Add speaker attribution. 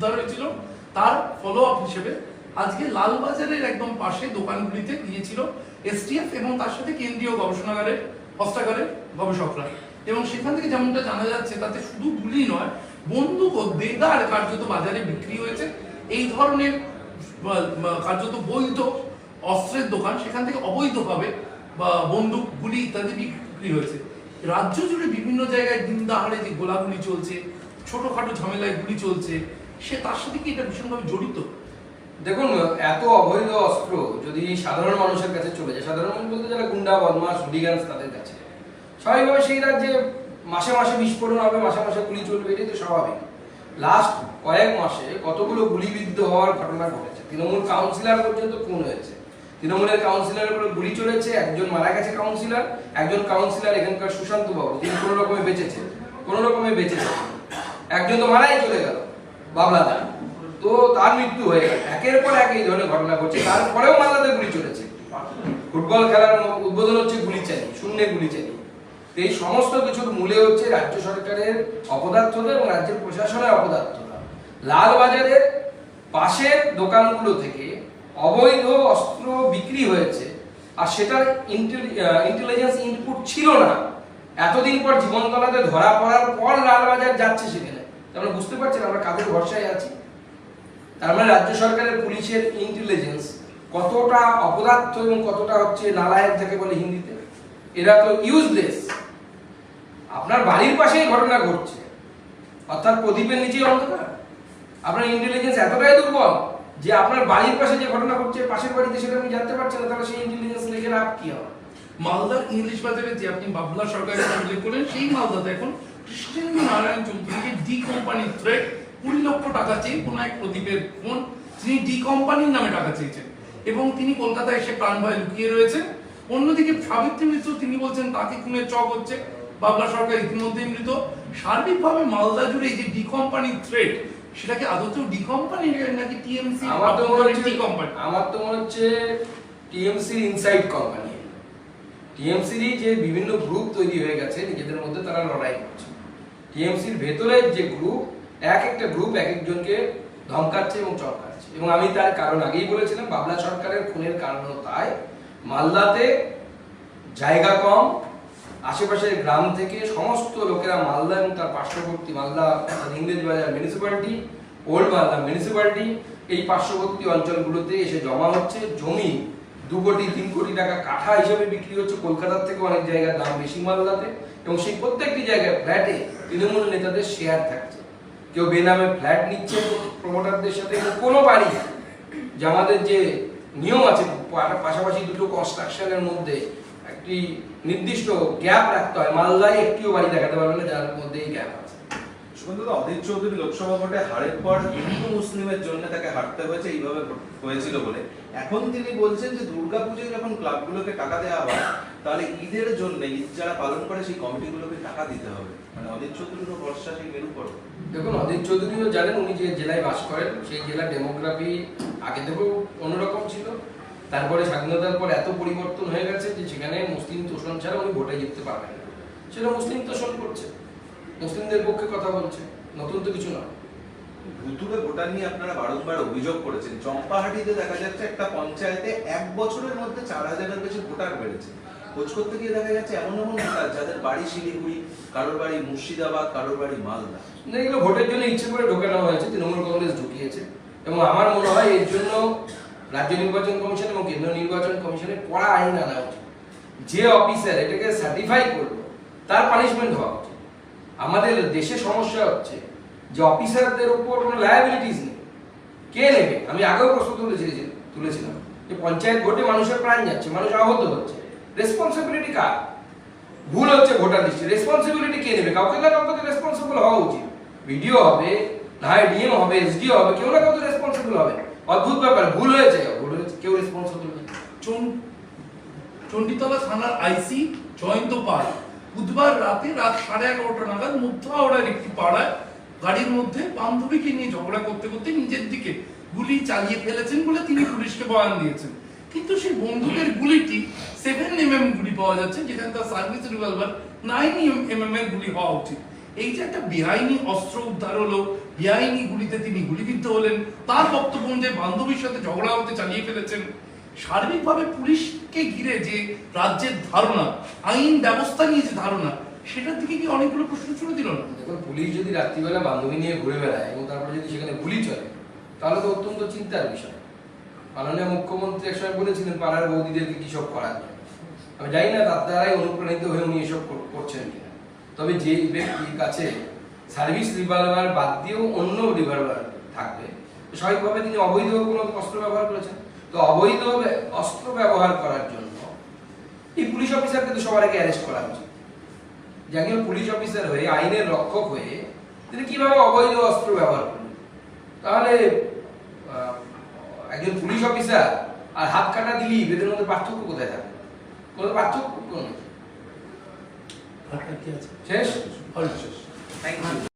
Speaker 1: উদ্ধার হয়েছিল। তার ফলো আপ হিসেবে আজকে লালবাজারের একদম পাশে দোকানগুলিতে গিয়েছিল এসটিএফ এবং তার সাথে কেন্দ্রীয় গবেষণাগারের হস্তাগারের গবেষকরা। এবং সেখান থেকে যেমনটা জানা যাচ্ছে, তাতে শুধু গুলি নয়, বন্দুক ও দেদার কার্যত বাজারে বিক্রি হয়েছে। এই ধরনের কার্যত বৈধ অস্ত্রের দোকান সেখান থেকে অবৈধভাবে বন্দুক, গুলি ইত্যাদি বিক্রি হয়েছে। রাজ্য জুড়ে বিভিন্ন জায়গায় দিন দাহাড়ে যে গোলাগুলি চলছে, ছোটখাটো ঝামেলায় গুলি চলছে সে তার সাথে কি এটা ভীষণভাবে জড়িত?
Speaker 2: দেখুন, এত অবৈধ অস্ত্র যদি সাধারণ মানুষের কাছে চলে যায়, সাধারণ মানুষ বলতে যারা গুন্ডা বদমাস হুলিগান্স তাদের কাছে, স্বাভাবিকভাবে সেই রাজ্যে মাসে মাসে বিস্ফোরণ হবে, মাসে মাসে গুলি চলবে, এটাই তো স্বাভাবিক। লাস্ট কয়েক মাসে কতগুলো গুলিবিদ্ধ হওয়ার ঘটনা ঘটেছে। তৃণমূল কাউন্সিলর পর্যন্ত খুন হয়েছে। তৃণমূলের কাউন্সিলরের উপরে গুলি চলেছে একজন মারা গেছে কাউন্সিলর একজন কাউন্সিলর এখানকার সুশান্ত বাবু, তিনি কোনো রকমে বেঁচেছে, কোনো রকমে বেঁচেছে একজন তো মারাই চলে গেল। বাবলা দা তো তার মৃত্যু হয়ে গেল। একের পর এক এই ধরনের ঘটনা ঘটছে। তারপরেও মালদাতে গুলি চলেছে। ফুটবল খেলার উদ্বোধন হচ্ছে গুলি চালি শূন্যে গুলি চালি এই সমস্ত কিছুর মূলে হচ্ছে রাজ্য সরকারের অপদার্থতা এবং রাজ্যের প্রশাসনের অপদার্থতা। লালবাজারের পাশের দোকানগুলো থেকে অবৈধ অস্ত্র বিক্রি হয়েছে। আর সেটার ইন্টেলিজেন্স ইনপুট ছিল না। এতদিন পর জীবনতলাতে ধরা পড়ার পর লালবাজার যাচ্ছে সেখানে। আমরা বুঝতে পারছেন আমরা কাদের ভরসায় আছি। তার মানে রাজ্য সরকারের পুলিশের ইন্টেলিজেন্স কতটা অপদার্থ এবং কতটা হচ্ছে নালায়ক যাকে বলে হিন্দিতে। এরা তো ইউজলেস আপনার বাড়ির পাশেই ঘটনা ঘটছে। অর্থাৎ প্রদীপের নিচেই অন্ধকার। আপনার ইন্টেলিজেন্স এতটাই দুর্বল যে আপনার বাড়ির পাশে যে ঘটনা ঘটছে, পাশের বাড়িতে সেটা আপনি জানতে পারছেন না, তাহলে সেই ইন্টেলিজেন্স লেগে লাভ কি হবে?
Speaker 1: মালদার ইংলিশ বাজারে যে আপনি বাবলা সরকারের উল্লেখ করলেন, সেই মালদাতে এখন কৃষ্ণেন্দু নারায়ণ চৌধুরীকে ডি কোম্পানির থ্রেট কুড়ি লক্ষ টাকা চেয়ে কোন এক প্রদীপের ফোন তিনি ডি কোম্পানির নামে টাকা চেয়েছেন। এবং তিনি কলকাতায় এসে প্রাণ ভয় লুকিয়ে রয়েছেন। অন্যদিকে সাবিত্রী মিত্র তিনি বলছেন তাকে খুনের চক হচ্ছে। বাবলা সরকার ইতিমধ্যেই মৃত। সার্বিকভাবে মালদা জুড়ে এই যে ডি কোম্পানির থ্রেট সেটাকে আদতেও ডি কোম্পানি নাকি টিএমসি
Speaker 2: আমার তো মনে হচ্ছে
Speaker 1: কোম্পানি
Speaker 2: আমার তো মনে হচ্ছে টিএমসির ইনসাইড কোম্পানি টিএমসির যে বিভিন্ন গ্রুপ তৈরি হয়ে গেছে নিজেদের মধ্যে তারা লড়াই করছে। টিএমসির ভেতরের যে গ্রুপ এক একটা গ্রুপ এক একজনকে ধমকাচ্ছে এবং চমকাচ্ছে এবং আমি তার কারণ আগেই বলেছিলাম, বাবলা সরকারের খুনের কারণ তাই। মালদাতে জায়গা কম, আশেপাশের গ্রাম থেকে সমস্ত লোকেরা মালদা এবং তার পার্শ্ববর্তী মালদা ইংরেজ বাজার মিউনিসিপ্যালিটি ওল্ড মালদা মিউনিসিপ্যালিটি এই পার্শ্ববর্তী অঞ্চলগুলোতে এসে জমা হচ্ছে। জমি দু কোটি, তিন কোটি টাকা কাঠা হিসেবে বিক্রি হচ্ছে। কলকাতার থেকে অনেক জায়গার দাম বেশি মালদাতে। এবং সেই প্রত্যেকটি জায়গায় ফ্ল্যাটে তৃণমূল নেতাদের শেয়ার থাকছে। কেউ বেনামে ফ্ল্যাট নিচ্ছে প্রমোটারদের সাথে কোনো বাড়ি যে আমাদের যে নিয়ম আছে পাশাপাশি দুটো কনস্ট্রাকশনের মধ্যে একটি নির্দিষ্ট গ্যাপ রাখতে হয়। মালদায় একটিও বাড়ি দেখাতে পারবে না, যার মধ্যে এই গ্যাপ আছে।
Speaker 3: সুগন্ধদা অধীর চৌধুরী লোকসভা ভোটে হারের পর হিন্দু মুসলিমের জন্য তাকে হারতে হয়েছে, এইভাবে হয়েছিল বলে। এখন তিনি বলছেন যে দুর্গাপুজোয় যখন ক্লাবগুলোকে টাকা দেওয়া হয়, তাহলে ঈদের ঈদ যারা পালন করে, সেই টাকা দিতে হবে। মানে মেরু
Speaker 2: দেখুন, অধীর চৌধুরীও জানেন, উনি যে জেলায় বাস করেন, সেই জেলার ডেমোগ্রাফি আগে থেকেও অন্যরকম ছিল। তারপরে স্বাধীনতার পর এত পরিবর্তন হয়ে গেছে যে সেখানে মুসলিম তোষণ ছাড়া উনি ভোটে জিততে পারবেন না। সেটা মুসলিম তোষণ করছে। মুসলিমদের পক্ষে কথা বলছে। নতুন তো কিছু না
Speaker 3: ভুতুরে ভোটার নিয়ে আপনারা বারংবার অভিযোগ করেছেন। চম্পাহাটিতে দেখা যাচ্ছে একটা পঞ্চায়েতে এক বছরের মধ্যে চার হাজারের বেশি ভোটার বেড়েছে। খোঁজ করতে গিয়ে দেখা যাচ্ছে এমন এমন ভোটার যাদের বাড়ি শিলিগুড়ি কারোর বাড়ি মুর্শিদাবাদ কারোর বাড়ি মালদা।
Speaker 2: না, এগুলো ভোটের জন্য ইচ্ছে করে ঢোকানো হয়েছে। তৃণমূল কংগ্রেস ঢুকিয়েছে। এবং আমার মনে হয় এর জন্য রাজ্য নির্বাচন কমিশন এবং কেন্দ্রীয় নির্বাচন কমিশনের কড়া আইন আনা উচিত। যে অফিসার এটাকে সার্টিফাই করল তার পানিশমেন্ট হওয়া উচিত। আমাদের দেশে সমস্যা হচ্ছে যে অফিসারদের উপর কোনো লায়াবিলিটিস নেই। কে নেবে? আমি আগেও প্রশ্ন তুলেছি তুলেছিলাম যে পঞ্চায়েত ভোটে মানুষের প্রাণ যাচ্ছে, মানুষ আহত হচ্ছে। রেসপন্সিবিলিটি কার? ভুল হচ্ছে ভোটার লিস্টে। রেসপন্সিবিলিটি কে নেবে? কাউকে না কাউকে রেসপন্সিবল হওয়া উচিত। ভিডিও হবে, না হয় ডিএম হবে, এসডিও হবে, কেউ না কেউ তো রেসপন্সিবল হবে। অদ্ভুত ব্যাপার, ভুল হয়েছে। ভুল হয়েছে, কেউ রেসপন্সিবল
Speaker 1: চণ্ডীতলা থানার আইসি জয়ন্ত পাল বুধবার রাতে রাত সাড়ে এগারোটা নাগাদ মধ্য হাওড়ার একটি পাড়ায় গাড়ির মধ্যে বান্ধবীকে নিয়ে ঝগড়া করতে করতে নিজের দিকে গুলি চালিয়ে ফেলেছেন বলে তিনি পুলিশকে বয়ান দিয়েছেন। কিন্তু সেই বন্দুকের গুলিটি সেভেন এম এম গুলি পাওয়া যাচ্ছে, যেখানে তার service revolver nine M M এর গুলি হওয়া উচিত। এই যে একটা বেআইনি অস্ত্র উদ্ধার হলো, বেআইনি গুলিতে তিনি গুলিবিদ্ধ হলেন, তার বক্তব্য অনুযায়ী বান্ধবীর সাথে ঝগড়া হতে চালিয়ে ফেলেছেন। সার্বিকভাবে পুলিশকে ঘিরে যে রাজ্যের ধারণা, আইন ব্যবস্থা নিয়ে যে ধারণা, সেটার দিকে কি অনেকগুলো প্রশ্ন ছুড়ে দিল না?
Speaker 2: দেখুন, পুলিশ যদি রাত্রিবেলা বান্ধবী নিয়ে ঘুরে বেড়ায় এবং তারপরে যদি সেখানে গুলি চলে, তাহলে তো অত্যন্ত চিন্তার বিষয়। মাননীয় মুখ্যমন্ত্রী এক সময় বলেছিলেন, পাড়ার বৌদিদেরকে কি সব করা জন্য? আমি জানি না তার দ্বারাই অনুপ্রাণিত হয়ে উনি এসব করছেন কিনা। তবে যে ব্যক্তির কাছে সার্ভিস রিভলভার বাদ দিয়েও অন্য রিভলভার থাকবে স্বাভাবিকভাবে তিনি অবৈধ কোনো অস্ত্র ব্যবহার করেছেন। তো অবৈধ অস্ত্র ব্যবহার করার জন্য এই পুলিশ অফিসার তো সবার আগে অ্যারেস্ট করা উচিত। যে একজন পুলিশ অফিসার হয়ে আইনের রক্ষক হয়ে তিনি কীভাবে অবৈধ অস্ত্র ব্যবহার করলেন? তাহলে একজন পুলিশ অফিসার আর হাত কাটা দিলি এদের মধ্যে পার্থক্য কোথায় থাকে? কোনো পার্থক্য নেই
Speaker 1: আর কি আছে?
Speaker 2: শেষ?
Speaker 1: হরি শেষ।